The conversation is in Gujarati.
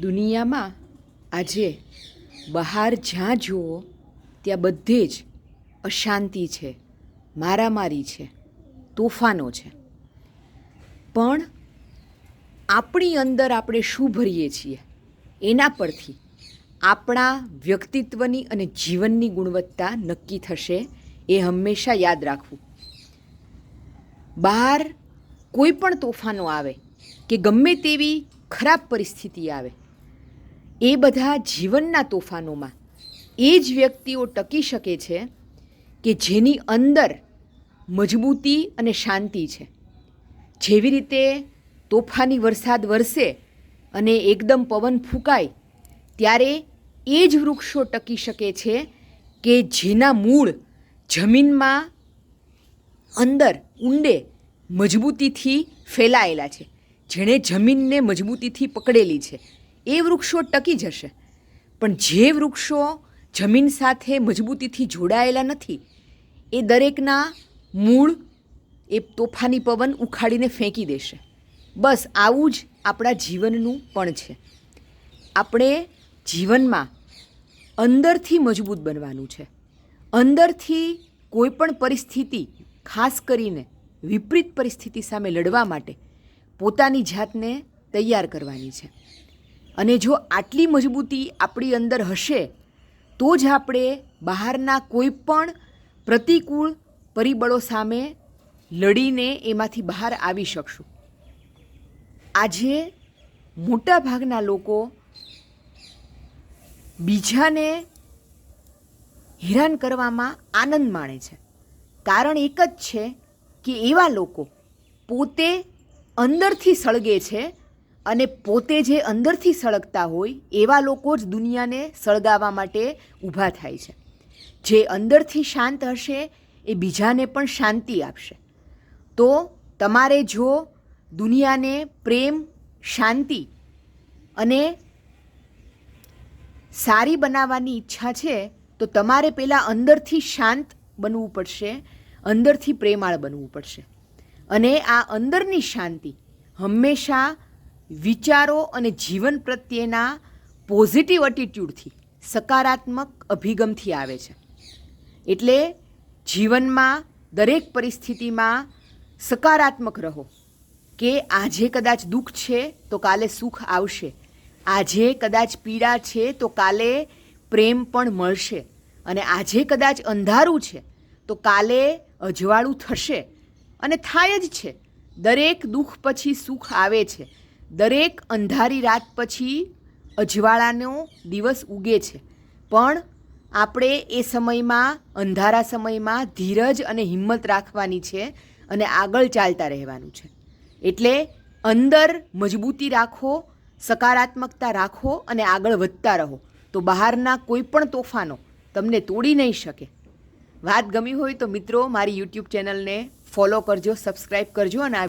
દુનિયામાં આજે બહાર જ્યાં જુઓ, ત્યાં બધે જ અશાંતિ છે, મારામારી છે, તોફાનો છે. પણ આપણી અંદર આપણે શું ભરીએ છીએ? એના પરથી આપણા વ્યક્તિત્વની અને જીવનની ગુણવત્તા નક્કી થશે એ હંમેશા યાદ રાખવું. બહાર કોઈ પણ તોફાનો આવે કે ગમે તેવી ખરાબ પરિસ્થિતિ આવે એ બધા જીવનના તોફાનોમાં. એ જ વ્યક્તિઓ ટકી શકે છે કે જેની અંદર મજબૂતી અને શાંતિ છે. જેવી રીતે તોફાની વરસાદ વરસે અને એકદમ પવન ફૂંકાય, ત્યારે એ જ વૃક્ષો ટકી શકે છે કે જેના મૂળ જમીનમાં અંદર ઊંડે મજબૂતીથી ફેલાયેલા છે. જેણે જમીનને મજબૂતીથી પકડેલી છે. એ વૃક્ષો ટકી જશે. પણ જે વૃક્ષો જમીન સાથે મજબૂતીથી જોડાયેલા નથી, એ દરેકના મૂળ એ તોફાની પવન ઉખાડીને ફેંકી દેશે. બસ આવું જ આપણા જીવનનું પણ છે. આપણે જીવનમાં અંદરથી મજબૂત બનવાનું છે. અંદરથી કોઈ પણ પરિસ્થિતિ, ખાસ કરીને વિપરીત પરિસ્થિતિ સામે લડવા માટે પોતાની જાતને તૈયાર કરવાની છે. અને જો આટલી મજબૂતી આપણી અંદર હશે, તો જ આપણે બહારના કોઈ પણ પ્રતિકૂળ પરિબળો સામે લડીને એમાંથી બહાર આવી શકશું. આજે મોટા ભાગના લોકો બીજાને હેરાન કરવામાં આનંદ માણે છે. કારણ એક જ છે કે એવા લોકો પોતે અંદરથી સળગે છે અને પોતે જે અંદરથી સળગતા હોય, એવા લોકો જ દુનિયાને સળગાવવા માટે ઊભા થાય છે. જે અંદરથી શાંત હશે, એ બીજાને પણ શાંતિ આપશે. તો તમારે જો દુનિયાને પ્રેમ, શાંતિ અને સારી બનાવવાની ઈચ્છા છે, તો તમારે પહેલાં અંદરથી શાંત બનવું પડશે, અંદરથી પ્રેમાળ બનવું પડશે. અને આ અંદરની શાંતિ હંમેશા વિચારો અને જીવન પ્રત્યેના પોઝિટિવ એટીટ્યૂડથી સકારાત્મક અભિગમથી આવે છે. એટલે જીવનમાં દરેક પરિસ્થિતિમાં સકારાત્મક રહો. કે આજે કદાચ દુઃખ છે, તો કાલે સુખ આવશે. આજે કદાચ પીડા છે, તો કાલે પ્રેમ પણ મળશે. અને આજે કદાચ અંધારું છે, તો કાલે અજવાળું થશે. અને થાય જ છે. દરેક દુઃખ પછી સુખ આવે છે. દરેક અંધારી રાત પછી અજવાળાનો દિવસ ઉગે છે. પણ આપણે એ સમયમાં, અંધારા સમયમાં ધીરજ અને હિંમત રાખવાની છે અને આગળ ચાલતા રહેવાનું છે. એટલે અંદર મજબૂતી રાખો, સકારાત્મકતા રાખો અને આગળ વધતા રહો. તો બહારના કોઈ પણ તોફાનો તમને તોડી નહીં શકે. વાત ગમી હોય તો મિત્રો મારી યુટ્યુબ ચેનલને ફોલો કરજો સબસ્ક્રાઈબ કરજો અને